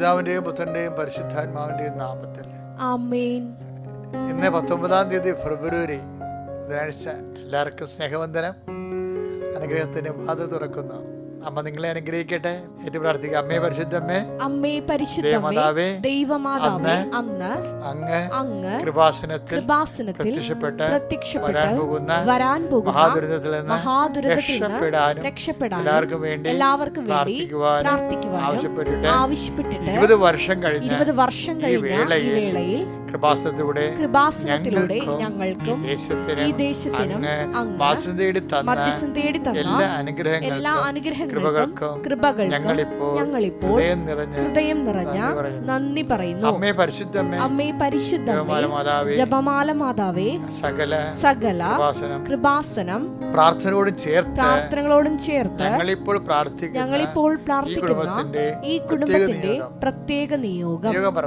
പിതാവിന്റെയും പുത്രന്റെയും പരിശുദ്ധാത്മാവിന്റെയും നാമത്തിൽ. ഇന്ന് പത്തൊമ്പതാം തീയതി ഫെബ്രുവരി ബുധനാഴ്ച എല്ലാവർക്കും സ്നേഹവന്ദനം. അനുഗ്രഹത്തിന് വാത് തുറക്കുന്നു. അമ്മ നിങ്ങളെ അനുഗ്രഹിക്കട്ടെ. ഏറ്റവും പ്രാർത്ഥിക്കുക അമ്മേ പരിശുദ്ധമ്മേ അമ്മേ പരിശുദ്ധമേ ദേവമാതാവേ, ദൈവമാതാവേ അന്ന് അങ്ങ് അങ്ങ് കൃപാസനത്തിൽ കൃപാസനത്തിൽ പ്രത്യക്ഷപ്പെട്ട് പ്രത്യക്ഷപ്പെട്ട് വരാൻ പോകുന്ന വരാൻ പോകുന്ന മഹാദുരിതത്തിൽ നിന്ന് മഹാദുരിതത്തിൽ രക്ഷപ്പെടാനും രക്ഷപ്പെടാനും എല്ലാവർക്കും വേണ്ടി എല്ലാവർക്കും വേണ്ടി പ്രാർത്ഥിക്കുവാനും ആവശ്യപ്പെട്ടിട്ട് ആവശ്യപ്പെട്ടിട്ട് ഇരുപത് വർഷം കഴിഞ്ഞ ഇരുപത് വർഷം കഴിഞ്ഞ വേളയിൽ കൃപാസനത്തിലൂടെ കൃപാസനത്തിലൂടെ ഞങ്ങൾക്കും ഈ ദേശത്തിനും മധ്യസ്ഥം തേടി തന്ന എല്ലാ എല്ലാ അനുഗ്രഹങ്ങൾക്കും അനുഗ്രഹങ്ങൾക്കും കൃപകൾക്കും ഞങ്ങളിപ്പോൾ ഞങ്ങളിപ്പോൾ ഹൃദയം നിറഞ്ഞ് നന്ദി പറയുന്നു. അമ്മേ പരിശുദ്ധമ്മേ അമ്മേ പരിശുദ്ധമേ ജപമാല മാതാവേ സകല സകല കൃപാസനം പ്രാർത്ഥനയോടും ചേർത്ത് പ്രാർത്ഥനകളോടും ചേർത്ത് ഞങ്ങളിപ്പോൾ പ്രാർത്ഥിക്കുന്ന ഞങ്ങളിപ്പോൾ ഈ പ്രാർത്ഥിക്കുന്ന കുടുംബത്തിന്റെ ഈ പ്രത്യേക കുടുംബത്തിന്റെ നിയോഗം. പ്രത്യേക നിയോഗം നിയോഗം പറ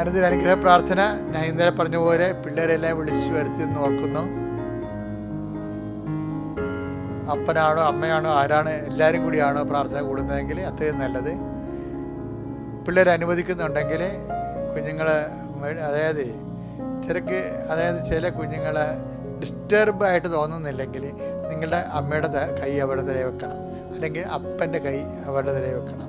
അനുദിന അനുഗ്രഹ പ്രാർത്ഥന ഞാൻ ഇന്നലെ പറഞ്ഞ പോലെ പിള്ളേരെല്ലാം വിളിച്ചു വരുത്തി എന്ന് ഓർക്കുന്നു. അപ്പനാണോ അമ്മയാണോ ആരാണ് എല്ലാവരും കൂടിയാണോ പ്രാർത്ഥന കൂടുന്നതെങ്കിൽ അത്രയും നല്ലത്. പിള്ളേർ അനുവദിക്കുന്നുണ്ടെങ്കിൽ കുഞ്ഞുങ്ങൾ അതായത് ചിലക്ക് അതായത് ചില കുഞ്ഞുങ്ങൾ ഡിസ്റ്റർബ് ആയിട്ട് തോന്നുന്നില്ലെങ്കിൽ നിങ്ങളുടെ അമ്മയുടെ കൈ അവരുടെ തലയിൽ വെക്കണം. അല്ലെങ്കിൽ അപ്പന്റെ കൈ അവരുടെ തലയിൽ വെക്കണം.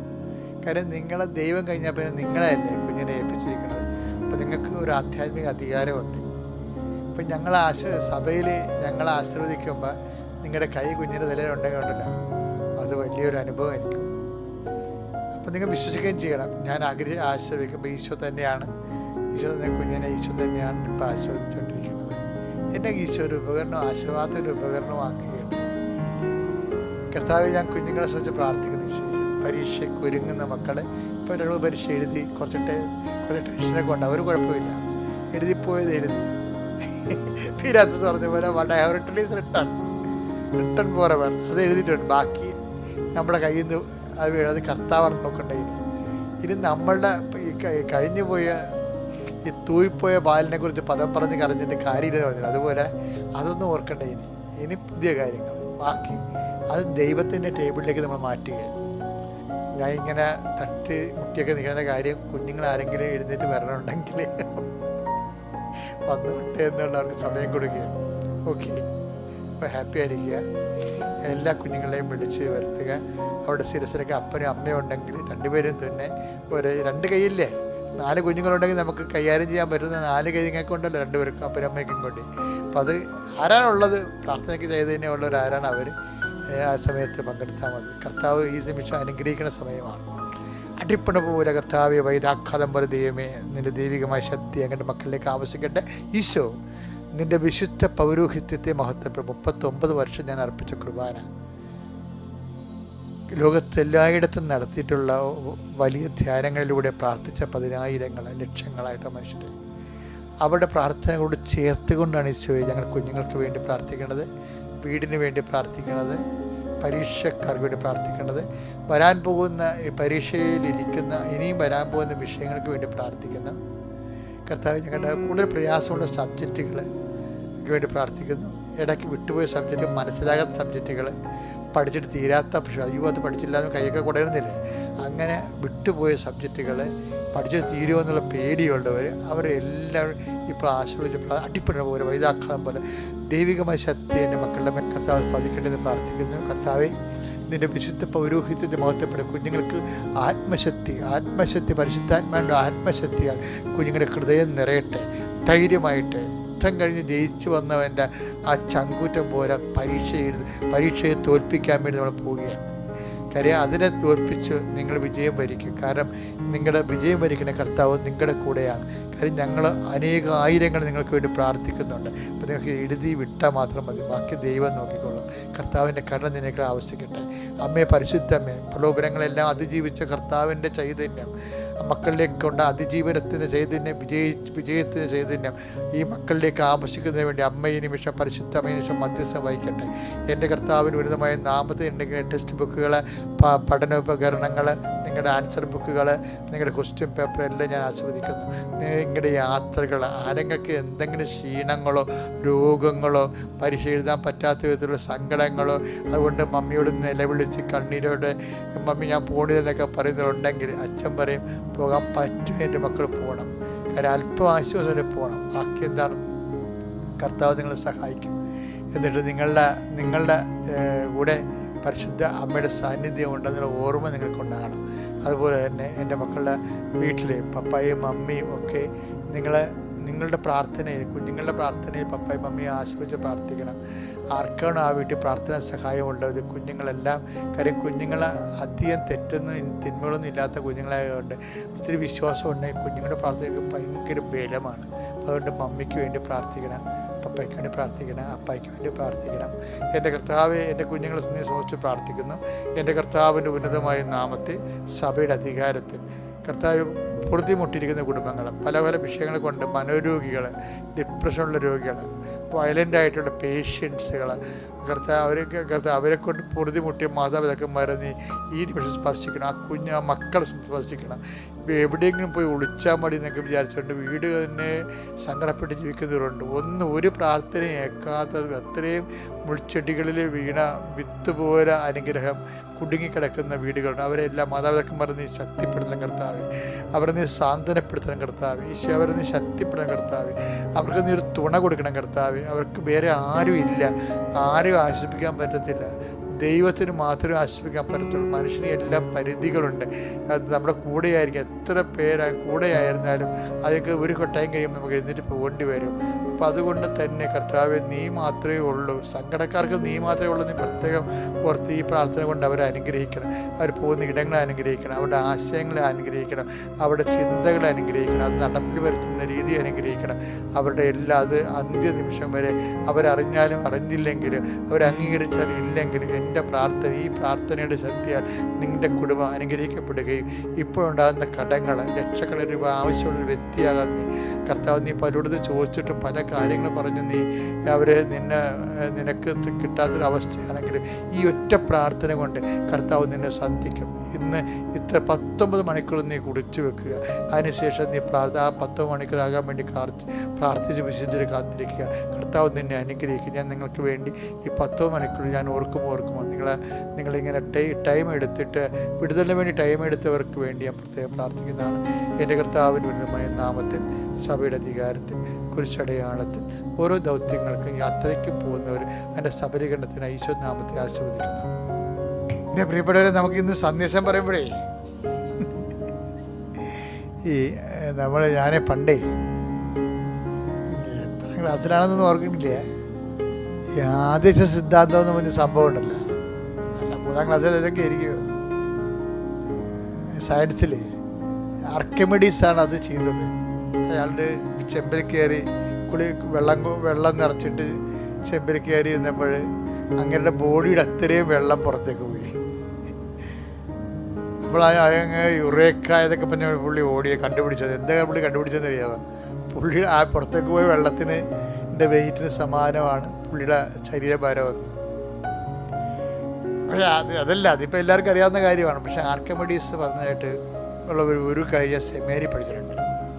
കാര്യം നിങ്ങളെ ദൈവം കഴിഞ്ഞാൽ പിന്നെ നിങ്ങളെയല്ലേ കുഞ്ഞിനെ ഏൽപ്പിച്ചിരിക്കുന്നത്? അപ്പം നിങ്ങൾക്ക് ഒരു ആധ്യാത്മിക അധികാരമുണ്ട്. ഇപ്പം ഞങ്ങൾ ആശ സഭയിൽ ഞങ്ങൾ ആശീർവദിക്കുമ്പോൾ നിങ്ങളുടെ കൈ കുഞ്ഞിന്റെ തലയിൽ ഉണ്ടെങ്കിൽ ഉണ്ടല്ലോ അത് വലിയൊരു അനുഭവമായിരിക്കും. അപ്പം നിങ്ങൾ വിശ്വസിക്കുകയും ചെയ്യണം. ഞാൻ ആഗ്രഹ ആശീർവദിക്കുമ്പോൾ ഈശോ തന്നെയാണ്. ഈശോ തന്നെ കുഞ്ഞിനെ ഈശോ തന്നെയാണ് ഇപ്പം ആശീർവദിച്ചുകൊണ്ടിരിക്കുന്നത് എന്നെ ഈശോ ഒരു ഉപകരണം ആശീർവാദത്തിന്റെ ഉപകരണമാക്കുകയാണ് കർത്താവ് ഞാൻ കുഞ്ഞുങ്ങളെ സംബന്ധിച്ച് പ്രാർത്ഥിക്കുന്നു ഈശോ പരീക്ഷയ്ക്ക് ഒരുങ്ങുന്ന മക്കളെ ഇപ്പോൾ ഒരാൾ പരീക്ഷ എഴുതി കുറച്ചിട്ട് കുറച്ച് ടെൻഷനൊക്കെ ഉണ്ട് ഒരു കുഴപ്പമില്ല. എഴുതിപ്പോയത് എഴുതി. ഫിരാസ് പറഞ്ഞ പോലെ what have written is written written forever അത് എഴുതിയിട്ടുണ്ട്. ബാക്കി നമ്മുടെ കയ്യിൽ നിന്ന് അത്. അത് കർത്താവാണ് നോക്കണ്ടേ ഇനി. ഇനി നമ്മളുടെ കഴിഞ്ഞു പോയ ഈ തൂയിപ്പോയ പാലിനെ കുറിച്ച് പദം പറഞ്ഞ് കരഞ്ഞിട്ട് കാര്യമില്ലെന്ന് പറഞ്ഞില്ല. അതുപോലെ അതൊന്നും ഓർക്കണ്ടേ ഇനി. ഇനി പുതിയ കാര്യങ്ങൾ. ബാക്കി അത് ദൈവത്തിന്റെ ടേബിളിലേക്ക് നമ്മൾ മാറ്റുകയാണ്. ഞാൻ ഇങ്ങനെ തട്ടി മുട്ടിയൊക്കെ നിൽക്കുന്ന കാര്യം കുഞ്ഞുങ്ങൾ ആരെങ്കിലും എഴുന്നേറ്റ് വരണമുണ്ടെങ്കിൽ വന്നോട്ടെ എന്നുള്ളവർക്ക് സമയം കൊടുക്കുകയാണ് ഓക്കെ. അപ്പോൾ ഹാപ്പി ആയിരിക്കുക. എല്ലാ കുഞ്ഞുങ്ങളെയും വിളിച്ച് വരുത്തുക. അവിടെ സിരസിലൊക്കെ അപ്പനും അമ്മയും ഉണ്ടെങ്കിൽ രണ്ടുപേരും തന്നെ ഒരു രണ്ട് കൈയില്ലേ? നാല് കുഞ്ഞുങ്ങളുണ്ടെങ്കിൽ നമുക്ക് കൈകാര്യം ചെയ്യാൻ പറ്റുന്ന നാല് കൈ നിങ്ങൾക്ക് ഉണ്ടല്ലോ രണ്ടുപേർക്കും അപ്പനും അമ്മയ്ക്കും കൂടി. അപ്പോൾ അത് ആരാണുള്ളത്? പ്രാർത്ഥനയ്ക്ക് ചെയ്തതിനെ ഉള്ളവരാരാണ് അവർ ആ സമയത്ത് പങ്കെടുത്താൽ മതി. കർത്താവ് ഈ നിമിഷം അനുഗ്രഹിക്കുന്ന സമയമാണ്. അടിപ്പണ പോലെ കർത്താവ് വൈദാക്കാലം പോലെ ദൈവമേ നിന്റെ ദൈവികമായ ശക്തി അങ്ങയുടെ മക്കളിലേക്ക് ആവശ്യിക്കട്ടെ ഈശോ നിന്റെ വിശുദ്ധ പൗരോഹിത്യത്തെ മഹത്വപ്പെടും. മുപ്പത്തൊമ്പത് വർഷം ഞാൻ അർപ്പിച്ച കുർബാന. ലോകത്തെല്ലായിടത്തും നടത്തിയിട്ടുള്ള വലിയ ധ്യാനങ്ങളിലൂടെ പ്രാർത്ഥിച്ച പതിനായിരങ്ങൾ ലക്ഷങ്ങളായിട്ട് മനുഷ്യർ. അവരുടെ പ്രാർത്ഥനകളോട് ചേർത്തുകൊണ്ടാണ് ഈശോയെ ഞങ്ങൾ കുഞ്ഞുങ്ങൾക്ക് വേണ്ടി പ്രാർത്ഥിക്കുന്നത് വീടിന് വേണ്ടി പ്രാർത്ഥിക്കുന്നത് പരീക്ഷക്കാർക്ക് വേണ്ടി പ്രാർത്ഥിക്കേണ്ടത് വരാൻ പോകുന്ന പരീക്ഷയിലിരിക്കുന്ന ഇനിയും വരാൻ പോകുന്ന വിഷയങ്ങൾക്ക് വേണ്ടി പ്രാർത്ഥിക്കുന്നു. കർത്താവ് ഞങ്ങളുടെ കൂടുതൽ പ്രയാസമുള്ള സബ്ജക്റ്റുകൾ വേണ്ടി പ്രാർത്ഥിക്കുന്നു. ഇടയ്ക്ക് വിട്ടുപോയ സബ്ജക്റ്റ് മനസ്സിലാകാത്ത സബ്ജക്റ്റുകൾ പഠിച്ചിട്ട് തീരാത്ത പക്ഷേ അയ്യോ അത് പഠിച്ചില്ല എന്ന് കൈയൊക്കെ കൊടരുന്നില്ലേ അങ്ങനെ വിട്ടുപോയ സബ്ജക്റ്റുകൾ പഠിച്ചത് തീരുമോ എന്നുള്ള പേടിയുള്ളവർ അവരെല്ലാവരും ഇപ്പോൾ ആശ്രയിച്ച് അടിപ്പെടുന്ന പോലെ വൈതാക്കാലം പോലെ ദൈവികമായ ശക്തി എന്റെ മക്കളുടെ മേൽ കർത്താവ് പതിക്കേണ്ടതെന്ന് പ്രാർത്ഥിക്കുന്നു. കർത്താവെ നിന്റെ വിശുദ്ധ പൗരോഹിത്യത്തെ മഹത്വപ്പെടും. കുഞ്ഞുങ്ങൾക്ക് ആത്മശക്തി ആത്മശക്തി പരിശുദ്ധാത്മാവിന്റെ ആത്മശക്തിയാൽ കുഞ്ഞുങ്ങളുടെ ഹൃദയം നിറയട്ടെ ധൈര്യമായിട്ട്. യുദ്ധം കഴിഞ്ഞ് ജയിച്ചു വന്നവന്റെ ആ ചങ്കൂറ്റം പോലെ പരീക്ഷ എഴുതി പരീക്ഷയെ തോൽപ്പിക്കാൻ വേണ്ടി നമ്മൾ പോവുകയാണ്. കാര്യം അതിനെ തോൽപ്പിച്ച് നിങ്ങൾ വിജയം വരിക്കും. കാരണം നിങ്ങളുടെ വിജയം വരിക്കുന്ന കർത്താവ് നിങ്ങളുടെ കൂടെയാണ്. കാര്യം ഞങ്ങൾ അനേക ആയിരങ്ങൾ നിങ്ങൾക്ക് വേണ്ടി പ്രാർത്ഥിക്കുന്നുണ്ട്. അപ്പോൾ നിങ്ങൾക്ക് എഴുതി വിട്ടാൽ മാത്രം മതി. ബാക്കി ദൈവം നോക്കിക്കൊള്ളും. കർത്താവിന്റെ കരുണ നിനക്ക് ആവശ്യിക്കട്ടെ അമ്മയെ പരിശുദ്ധമ്മേ പ്രലോഭനങ്ങളെല്ലാം അതിജീവിച്ച കർത്താവിന്റെ ചൈതന്യം. മക്കളിലേക്ക് അതിജീവനത്തിന് ചൈതന്യം വിജയ വിജയത്തിന് ചൈതന്യം ഈ മക്കളിലേക്ക് ആവശ്യിക്കുന്നതിന് വേണ്ടി അമ്മയെ നിമിഷം പരിശുദ്ധമായ നിമിഷം മധ്യസ്ഥം വഹിക്കട്ടെ. എന്റെ കർത്താവിന് ഉന്നതമായ നാമത്തെ ഉണ്ടെങ്കിൽ ടെക്സ്റ്റ് ബുക്കുകൾ പഠനോപകരണങ്ങൾ നിങ്ങളുടെ ആൻസർ ബുക്കുകൾ നിങ്ങളുടെ ക്വസ്റ്റ്യൻ പേപ്പർ എല്ലാം ഞാൻ ആസ്വദിക്കുന്നു. നിങ്ങളുടെ യാത്രകൾ ആരെങ്കിലും എന്തെങ്കിലും ക്ഷീണങ്ങളോ രോഗങ്ങളോ പരീക്ഷ എഴുതാൻ പറ്റാത്ത വിധത്തിലുള്ള സങ്കടങ്ങളോ അതുകൊണ്ട് മമ്മിയോട് നിലവിളിച്ച് കണ്ണീരോടെ മമ്മി ഞാൻ പോണിതെന്നൊക്കെ പറയുന്നുണ്ടെങ്കിൽ അച്ഛൻ പറയും പോകാൻ പറ്റും എന്റെ മക്കൾ പോകണം. കാര്യം അല്പം ആശ്വാസം പോകണം. ബാക്കി എന്താണ്? കർത്താവ് നിങ്ങളെ സഹായിക്കും. എന്നിട്ട് നിങ്ങളുടെ നിങ്ങളുടെ കൂടെ പരിശുദ്ധ അമ്മയുടെ സാന്നിധ്യം ഉണ്ടെന്നുള്ള ഓർമ്മ നിങ്ങൾക്കുണ്ടാകണം. അതുപോലെ തന്നെ എന്റെ മക്കളുടെ വീട്ടിലെ പപ്പായും മമ്മിയും ഒക്കെ നിങ്ങളെ നിങ്ങളുടെ പ്രാർത്ഥനയിൽ കുഞ്ഞുങ്ങളുടെ പ്രാർത്ഥനയിൽ പപ്പായും മമ്മിയും ആശ്രയിച്ച് പ്രാർത്ഥിക്കണം. ആർക്കാണോ ആ വീട്ടിൽ പ്രാർത്ഥന സഹായമുള്ളത്? കുഞ്ഞുങ്ങളെല്ലാം കാര്യം കുഞ്ഞുങ്ങൾ അധികം തെറ്റൊന്നും തിന്മകളൊന്നും ഇല്ലാത്ത കുഞ്ഞുങ്ങളായതുകൊണ്ട് ഒത്തിരി വിശ്വാസം ഉണ്ടെങ്കിൽ കുഞ്ഞുങ്ങളുടെ പ്രാർത്ഥനയ്ക്ക് ഭയങ്കര ബലമാണ്. അതുകൊണ്ട് മമ്മിക്ക് വേണ്ടി പ്രാർത്ഥിക്കണം പപ്പയ്ക്ക് വേണ്ടി പ്രാർത്ഥിക്കണം അപ്പായ്ക്ക് വേണ്ടി പ്രാർത്ഥിക്കണം. എന്റെ കർത്താവ് എന്റെ കുഞ്ഞുങ്ങളെ നീ പ്രാർത്ഥിക്കുന്നു. എന്റെ കർത്താവിന്റെ ഉന്നതമായ നാമത്തെ സഭയുടെ അധികാരത്തിൽ. കർത്താവ് പൊറുതിമുട്ടിയിരിക്കുന്ന കുടുംബങ്ങൾ പല പല വിഷയങ്ങൾ കൊണ്ട് മനോരോഗികൾ ഡിപ്രഷനുള്ള രോഗികൾ വയലന്റ് ആയിട്ടുള്ള പേഷ്യൻസുകൾ കർത്ത അവരെ കർത്ത അവരെ കൊണ്ട് പൊറുതിമുട്ടിയ മാതാപിതാക്കന്മാരെ നീ ഈ നിമിഷം സ്പർശിക്കണം ആ കുഞ്ഞ് ആ മക്കളെ സ്പർശിക്കണം. എവിടെയെങ്കിലും പോയി ഒളിച്ചാൽ മതി എന്നൊക്കെ വിചാരിച്ചുകൊണ്ട് വീട് തന്നെ സങ്കടപ്പെട്ട് ജീവിക്കുന്നവരുണ്ട്. ഒന്ന് ഒരു പ്രാർത്ഥനയും ഏക്കാത്ത അത്രയും മുൾച്ചെടികളിൽ വീണ വിത്ത് പോലെ അനുഗ്രഹം കുടുങ്ങിക്കിടക്കുന്ന വീടുകളുണ്ട്. അവരെല്ലാം മാതാപിതാക്കന്മാരെ നീ ശക്തിപ്പെടുത്തണം കർത്താവ്. അവരെ നീ സാന്ത്വനപ്പെടുത്തണം കർത്താവ്. ഈശോ അവരെ നീ ശക്തിപ്പെടണം കർത്താവ്. അവർക്ക് നീ ഒരു തുണ കൊടുക്കണം കർത്താവ്. അവർക്ക് വേറെ ആരും ഇല്ല ആരും ആശ്വസിപ്പിക്കാൻ പറ്റത്തില്ല. ദൈവത്തിന് മാത്രമേ ആശ്രയിക്കാൻ പറ്റത്തുള്ളൂ. മനുഷ്യന് എല്ലാം പരിധികളുണ്ട്. അത് നമ്മുടെ കൂടെയായിരിക്കും. എത്ര പേരാ കൂടെയായിരുന്നാലും അതൊക്കെ ഒരു കൊട്ടായം കഴിയുമ്പോൾ നമുക്ക് എഴുന്നേറ്റ് പോകേണ്ടി വരും. അപ്പം അതുകൊണ്ട് തന്നെ കർത്താവ് നീ മാത്രമേ ഉള്ളൂ. സങ്കടക്കാർക്ക് നീ മാത്രമേ ഉള്ളൂ. നീ പ്രത്യേകം ഓർത്ത് ഈ പ്രാർത്ഥന കൊണ്ട് അവരെ അനുഗ്രഹിക്കണം. അവർ പോകുന്ന ഇടങ്ങളെ അനുഗ്രഹിക്കണം. അവരുടെ ആശയങ്ങളെ അനുഗ്രഹിക്കണം. അവരുടെ ചിന്തകളെ അനുഗ്രഹിക്കണം. അത് നടപ്പിൽ വരുത്തുന്ന രീതി അനുഗ്രഹിക്കണം. അവരുടെ എല്ലാ അത് അന്ത്യനിമിഷം വരെ അവരറിഞ്ഞാലും അറിഞ്ഞില്ലെങ്കിലും അവരംഗീകരിച്ചാലും ഇല്ലെങ്കിലും എന്റെ പ്രാർത്ഥന ഈ പ്രാർത്ഥനയുടെ ശക്തിയാൽ നിന്റെ കുടുംബം അനുഗ്രഹിക്കപ്പെടുകയും ഇപ്പോഴുണ്ടാകുന്ന കടങ്ങൾ ലക്ഷക്കണക്കിന് രൂപ ആവശ്യമുള്ള വ്യക്തിയാകാൻ നീ കർത്താവ് നീ പലരോട് ചോദിച്ചിട്ട് പല കാര്യങ്ങൾ പറഞ്ഞു നീ അവരെ നിന്നെ നിനക്ക് കിട്ടാത്തൊരവസ്ഥയാണെങ്കിൽ ഈ ഒറ്റ പ്രാർത്ഥന കൊണ്ട് കർത്താവ് നിന്നെ സന്ധിക്കും. ഇന്ന് ഇത്ര പത്തൊമ്പത് മണിക്കൂർ നീ കുടിച്ചു വെക്കുക. അതിനുശേഷം നീ പ്രാർത്ഥ ആ പത്തൊമ്പത് മണിക്കൂറാകാൻ വേണ്ടി കാർത്തി പ്രാർത്ഥിച്ച് വിശുദ്ധരെ കാത്തിരിക്കുക. കർത്താവ് നിന്നെ അനുഗ്രഹിക്കും. ഞാൻ നിങ്ങൾക്ക് വേണ്ടി ഈ പത്തൊമ്പത് മണിക്കൂർ ഞാൻ ഓർക്കും ഓർക്കും അറിയാമോ നിങ്ങൾ നിങ്ങളിങ്ങനെ ടൈ എടുത്തിട്ട് വിടുതലിന് വേണ്ടി ടൈം എടുത്തവർക്ക് വേണ്ടി ഞാൻ പ്രത്യേകം പ്രാർത്ഥിക്കുന്നതാണ്. എന്റെ കർത്താവിന് ഉന്നതമായ നാമത്തിൽ സഭയുടെ അധികാരത്തിൽ കുരിശടയാളത്തിൽ ഓരോ ദൗത്യങ്ങൾക്കും യാത്രയ്ക്ക് പോകുന്നവർ എന്റെ സബലീകരണത്തിന് ഈശോ നാമത്തെ ആശീർവദിക്കുന്നു. എന്റെ പ്രിയപ്പെട്ടവരെ നമുക്ക് ഇന്ന് സന്ദേശം പറയുമ്പോഴേ ഈ നമ്മൾ ഞാനെ പണ്ടേ എത്ര ക്ലാസ്സിലാണെന്നൊന്നും ഓർക്കുന്നില്ല. ആദ്യ സിദ്ധാന്തം എന്ന് പറഞ്ഞ സംഭവം ഉണ്ടല്ലോ. ക്ലാസ്സിൽ ക്ലാസ്സിലൊക്കെ ആയിരിക്കും സയൻസിൽ ആണ് അത് ചെയ്തത്. അയാളുടെ ചെമ്പിൽ കയറി കുളി വെള്ളം വെള്ളം നിറച്ചിട്ട് ചെമ്പിൽ കയറി ഇരുന്നപ്പോൾ അങ്ങയുടെ ബോഡിയുടെ അത്രയും വെള്ളം പുറത്തേക്ക് പോയി. അപ്പോൾ അങ്ങ് യുറേക്ക ഇതൊക്കെ പുള്ളി ഓടിയെ കണ്ടുപിടിച്ചത്. എന്താ പുള്ളി കണ്ടുപിടിച്ചതെന്ന് അറിയാമോ പുള്ളി ആ പുറത്തേക്ക് പോയ വെള്ളത്തിന് എന്റെ വെയിറ്റിന് സമാനമാണ് പുള്ളിയുടെ ശരീരഭാരം പക്ഷേ അത് അതല്ല അതിപ്പോൾ എല്ലാവർക്കും അറിയാവുന്ന കാര്യമാണ്. പക്ഷേ ആർക്കമഡീസ് പറഞ്ഞതായിട്ട് ഉള്ള ഒരു ഒരു കാര്യം സെമേരി പഠിച്ചിട്ടുണ്ട്.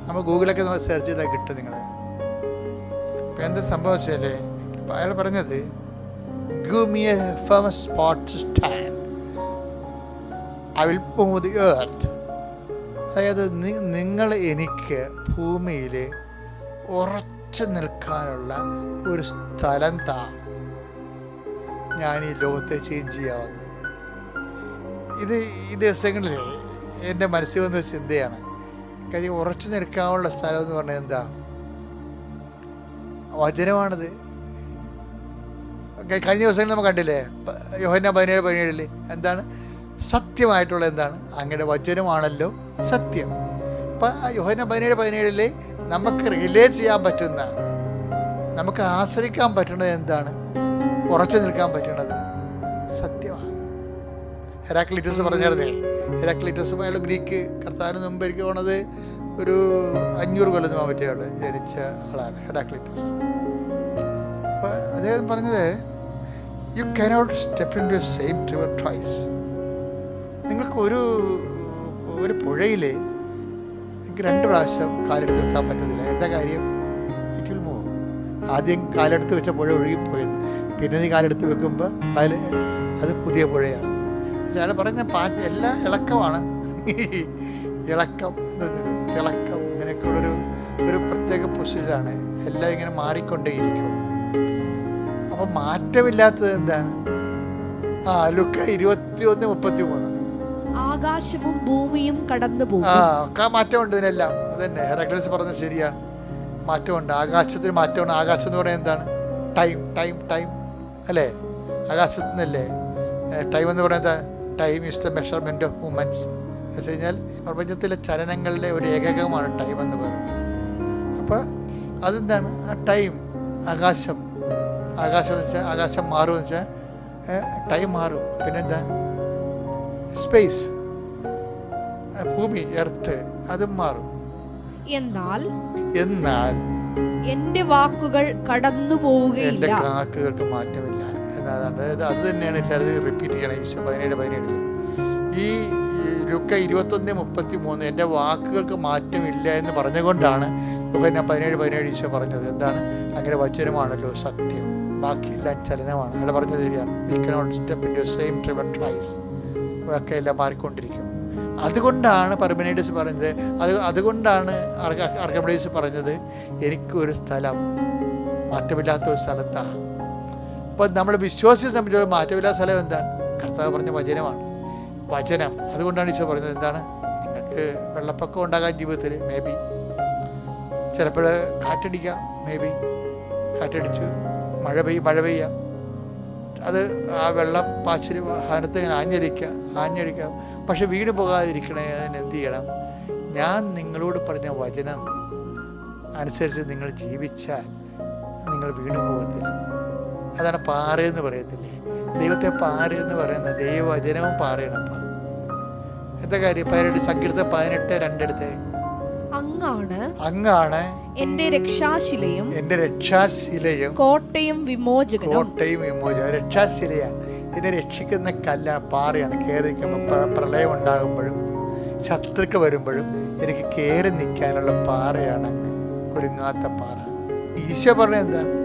നമ്മൾ ഗൂഗിളൊക്കെ നമ്മൾ സെർച്ച് ചെയ്താൽ കിട്ടും നിങ്ങൾ ഇപ്പം എന്താ സംഭവം വെച്ചാൽ ഇപ്പം അയാൾ പറഞ്ഞത് give me a firm spot stand I will move the earth അതായത് നിങ്ങൾ എനിക്ക് ഭൂമിയിൽ ഉറച്ചു നിൽക്കാനുള്ള ഒരു സ്ഥലം താ. ഞാൻ ഈ ലോകത്തെ ചേഞ്ച് ചെയ്യാവുന്നു. ഇത് ഈ ദിവസങ്ങളിൽ എന്റെ മനസ്സിൽ വന്നൊരു ചിന്തയാണ്. കാര്യം ഉറച്ചു നിൽക്കാനുള്ള സ്ഥലം എന്ന് പറഞ്ഞാൽ എന്താ? വചനമാണത്. കഴിഞ്ഞ ദിവസങ്ങളിൽ നമ്മൾ കണ്ടില്ലേ? യോഹന പതിനേഴ് പതിനേഴിൽ എന്താണ്? സത്യമായിട്ടുള്ള എന്താണ്? അങ്ങയുടെ വചനമാണല്ലോ സത്യം. അപ്പം യോഹന പതിനേഴ് പതിനേഴിൽ നമുക്ക് റിലേ ചെയ്യാൻ പറ്റുന്ന നമുക്ക് ആശ്രയിക്കാൻ പറ്റുന്നത് എന്താണ്? ഉറച്ചു നിൽക്കാൻ പറ്റുന്നത് സത്യമാണ്. ഹെരാക്ലിറ്റസ് പറഞ്ഞായിരുന്നേ? ഹെരാക്ലിറ്റസ് അയാൾ ഗ്രീക്ക് കർത്താവിന് മുമ്പ് എനിക്ക് പോണത് ഒരു അഞ്ഞൂറ് കൊല്ലം പോകാൻ പറ്റിയ ആൾ ജനിച്ച ആളാണ് ഹെരാക്ലിറ്റസ് അപ്പോൾ അദ്ദേഹം പറഞ്ഞത് you cannot step in to same river twice നിങ്ങൾക്ക് ഒരു ഒരു പുഴയിൽ നിങ്ങൾക്ക് രണ്ട് പ്രാവശ്യം കാലെടുത്ത് വെക്കാൻ പറ്റത്തില്ല. എന്താ കാര്യം? ഇറ്റ് വിൽ മൂവ് ആദ്യം കാലെടുത്ത് വെച്ച പുഴ ഒഴുകിപ്പോയെന്ന്. പിന്നെ നീ കാലെടുത്ത് വെക്കുമ്പോൾ അതിൽ അത് പുതിയ പുഴയാണ്. ചില പറഞ്ഞ പാറ്റ് എല്ലാം ഇളക്കമാണ്. ഇളക്കം തിളക്കം അങ്ങനെയൊക്കെയുള്ളൊരു ഒരു ഒരു പ്രത്യേക പൊസിഷനാണ് എല്ലാം ഇങ്ങനെ മാറിക്കൊണ്ടേയിരിക്കും. അപ്പം മാറ്റമില്ലാത്തത് എന്താണ്? ആ ലുക്ക ഇരുപത്തി ഒന്ന് മുപ്പത്തി മൂന്ന് ആകാശവും ഭൂമിയും കടന്നു ആ പോകും ഒക്കെ മാറ്റമുണ്ട് ഇതിനെല്ലാം. അതന്നെ. ഹെറാക്ലിസ് പറഞ്ഞത് ശരിയാണ്. മാറ്റമുണ്ട്. ആകാശത്തിന് മാറ്റമുണ്ട് ആകാശം എന്ന് പറയുന്നത് എന്താണ്? ടൈം ടൈം ടൈം അല്ലേ? ആകാശത്ത് നിന്നല്ലേ ടൈം എന്ന് പറയുന്നത് time is the measurement of movements എന്ന് വെച്ച് കഴിഞ്ഞാൽ പ്രപഞ്ചത്തിലെ ചലനങ്ങളുടെ ഒരു ഏകകമാണ് ടൈം എന്ന് പറയുന്നത്. അപ്പോൾ അതെന്താണ്? ആ ടൈം ആകാശം. ആകാശം എന്ന് വെച്ചാൽ ആകാശം മാറുമെന്ന് വെച്ചാൽ ടൈം മാറും. പിന്നെന്താ? സ്പേസ് ഭൂമി എർത്ത് അതും മാറും. എന്നാൽ? എന്നാൽ എന്റെ വാക്കുകൾ കടന്നു പോവുകയില്ല. കാക്കുകൾക്ക് മാറ്റമില്ല. അതായത് അത് തന്നെയാണ് എല്ലാവരും റിപ്പീറ്റ് ചെയ്യണം. ഈശോ പതിനേഴ് പതിനേഴ് ഈ ലുക്ക ഇരുപത്തൊന്ന് മുപ്പത്തി മൂന്ന് എന്റെ വാക്കുകൾക്ക് മാറ്റമില്ല എന്ന് പറഞ്ഞുകൊണ്ടാണ് ലുക്ക പതിനേഴ് പതിനേഴ് ഈശോ പറഞ്ഞത്. എന്താണ്? അങ്ങനെ വചനമാണല്ലോ സത്യം. ബാക്കിയെല്ലാം ചലനമാണ്. അങ്ങനെ പറഞ്ഞത് ശരിയാണ്. We cannot step in same river twice ഒക്കെ എല്ലാം മാറിക്കൊണ്ടിരിക്കും. അതുകൊണ്ടാണ് പർമനേഡസ് പറഞ്ഞത്. അത് അതുകൊണ്ടാണ് അർഗമഡേസ് പറഞ്ഞത്. എനിക്കൊരു സ്ഥലം മാറ്റമില്ലാത്ത ഒരു സ്ഥലത്താണ് അപ്പോൾ നമ്മൾ വിശ്വാസിയെ സംബന്ധിച്ച് മാറ്റമില്ലാത്ത സ്ഥലം എന്താണ്? കർത്താവ് പറഞ്ഞ വചനമാണ്. വചനം. അതുകൊണ്ടാണ് ഈശോ പറഞ്ഞത് എന്താണ്? നിങ്ങൾക്ക് വെള്ളപ്പൊക്കം ഉണ്ടാകാൻ ജീവിതത്തിൽ മേ ബി. ചിലപ്പോൾ കാറ്റടിക്കാം മേ ബി. കാറ്റടിച്ച് മഴ പെയ്യും മഴ പെയ്യാം. അത് ആ വെള്ളം പാച്ചിരി വാഹനത്തെ ഇങ്ങനെ ആഞ്ഞടിക്കാം ആഞ്ഞടിക്കാം. പക്ഷെ വീട് പോകാതിരിക്കണേ അതിന് എന്ത് ചെയ്യണം? ഞാൻ നിങ്ങളോട് പറഞ്ഞ വചനം അനുസരിച്ച് നിങ്ങൾ ജീവിച്ചാൽ നിങ്ങൾ വീണു പോകത്തില്ല. അതാണ് പാറയെന്ന് പറയത്തില്ലേ? ദൈവത്തെ പാറയെന്ന് പറയുന്നത് ദൈവവചനവും പാറയണപ്പ എന്താ കാര്യം? പതിനെട്ട് സങ്കീർത്ത പതിനെട്ട് രണ്ടെടുത്ത്. അങ്ങാണ്. അങ്ങാണ്. എന്റെ രക്ഷാശിലയും എന്റെ രക്ഷാശിലയും കോട്ടയും വിമോചകനും. കോട്ടയും വിമോചനം രക്ഷാശിലയാണ്. എന്നെ രക്ഷിക്കുന്ന കല്ലാണ് പാറയാണ്. കയറി നിൽക്കുമ്പോൾ പ്ര- പ്രളയം ഉണ്ടാകുമ്പോഴും ശത്രുക്കൾ വരുമ്പോഴും എനിക്ക് കയറി നിൽക്കാനുള്ള പാറയാണ് കുരുങ്ങാത്ത പാറ. ഈശോ പറഞ്ഞ എന്താണ്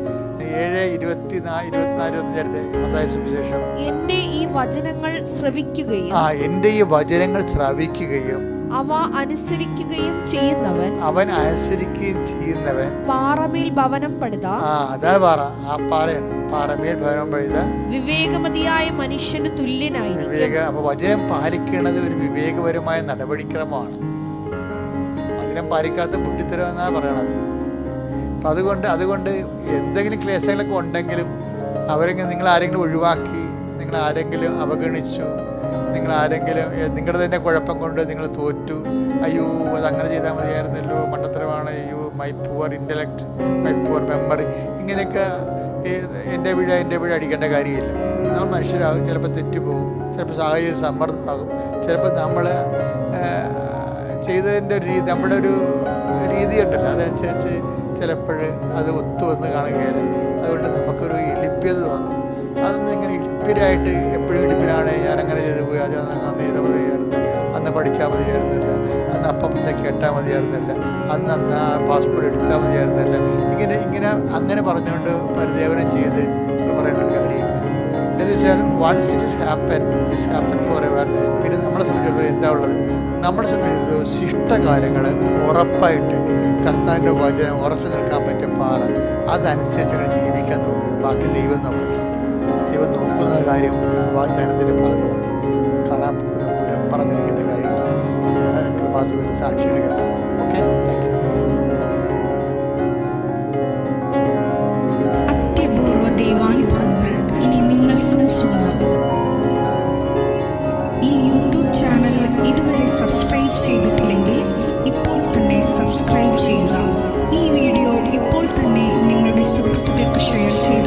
ഏഴ് ഇരുപത്തിനാല് ഇരുപത്തഞ്ചായിരത്തെ മത്തായ സുവിശേഷം. എന്റെ ഈ വചനങ്ങൾ ശ്രവിക്കുകയും ആ എന്റെ ഈ വചനങ്ങൾ ശ്രവിക്കുകയും അവ അനുസരിക്കുകയും ചെയ്യുന്നവൻ അവൻ അനുസരിക്കുകയും ചെയ്യുന്നവൻ. പാറമേൽ ഭവനം പണിത ആ അതാണ് പാറ. ആ പാറയാണ്. പാറമേൽ ഭവനം പണിത വിവേകമതിയായ മനുഷ്യന് തുല്യനായി വിവേക. അപ്പൊ വചനം പാലിക്കേണ്ടത് ഒരു വിവേകപരമായ നടപടിക്രമമാണ്. വചനം പാലിക്കാത്ത ബുദ്ധിത്തരം എന്നാ പറയണത്? അപ്പൊ അതുകൊണ്ട് അതുകൊണ്ട് എന്തെങ്കിലും ക്ലേശങ്ങളൊക്കെ ഉണ്ടെങ്കിലും അവരെങ്കിലും നിങ്ങൾ ആരെങ്കിലും ഒഴിവാക്കി നിങ്ങൾ ആരെങ്കിലും അവഗണിച്ചു നിങ്ങൾ ആരെങ്കിലും നിങ്ങളുടെ തന്നെ കുഴപ്പം കൊണ്ട് നിങ്ങൾ തോറ്റു. അയ്യോ അത് അങ്ങനെ ചെയ്താൽ മതിയായിരുന്നല്ലോ. മണ്ടത്തരമാണ്. അയ്യോ my poor intellect my poor memory ഇങ്ങനെയൊക്കെ എന്റെ വീഴ എന്റെ വീഴ അടിക്കേണ്ട കാര്യമില്ല. നമ്മൾ മനുഷ്യരാകും. ചിലപ്പോൾ തെറ്റുപോകും ചിലപ്പോൾ സാഹചര്യം സമ്മർദ്ദമാകും. ചിലപ്പോൾ നമ്മൾ ചെയ്തതിന്റെ ഒരു രീതി നമ്മുടെ ഒരു രീതി ഉണ്ടല്ലോ. അതനുസരിച്ച് ചിലപ്പോൾ അത് ഒത്തു വന്ന് കാണുകയില്ല. അതുകൊണ്ട് നമുക്കൊരു ഇളിപ്യത തോന്നും. അതൊന്നും ഇങ്ങനെ ഇളിപ്പിരായിട്ട് എപ്പോഴും ഇടിപ്പിനാണ് ഞാൻ അങ്ങനെ ചെയ്തു പോയി. അത് അന്ന് ചെയ്താൽ മതിയായിരുന്നു. അന്ന് പഠിച്ചാൽ മതിയായിരുന്നില്ല. അന്ന് അപ്പം ഒന്ന് കേട്ടാൽ മതിയായിരുന്നില്ല. അന്ന് അന്ന് ആ പാസ്പോർട്ട് എടുത്താൽ മതിയായിരുന്നില്ല. ഇങ്ങനെ ഇങ്ങനെ അങ്ങനെ പറഞ്ഞുകൊണ്ട് പരിദേവനം ചെയ്ത് പറയേണ്ട ഒരു കാര്യമില്ല എന്ന് വെച്ചാൽ what's it is happen it's happen forever പിന്നെ നമ്മളെ സംബന്ധിച്ചിടത്തോളം എന്താ ഉള്ളത്? നമ്മളെ സംബന്ധിച്ചിടത്തോളം ശിഷ്ടകാര്യങ്ങൾ ഉറപ്പായിട്ട് കർത്താവിന്റെ വചനം ഉറച്ചു നിൽക്കാൻ പറ്റിയ പാറ. അതനുസരിച്ച് ജീവിക്കാൻ നോക്കുക ബാക്കി ദൈവം നോക്കട്ടെ ദൈവം നോക്കുന്ന കാര്യം വാഗ്ദാനത്തിന്റെ ഭാഗമാണ് കാണാൻ പോകുന്ന പൂരം പറഞ്ഞിരിക്കേണ്ട കാര്യമില്ല കൃപാസത്തിന്റെ സാക്ഷിയുടെ കേട്ടാണ് ഓക്കെ താങ്ക് യു അത്യപൂർവ ഇനി നിങ്ങൾക്കും സ്വന്തം. ഈ യൂട്യൂബ് ചാനൽ ഇതുവരെ സബ്സ്ക്രൈബ് ചെയ്തിട്ടില്ലെങ്കിൽ ഇപ്പോൾ തന്നെ സബ്സ്ക്രൈബ് ചെയ്യുക. ഈ വീഡിയോ ഇപ്പോൾ തന്നെ നിങ്ങളുടെ സുഹൃത്തുക്കൾക്ക് ഷെയർ ചെയ്യുക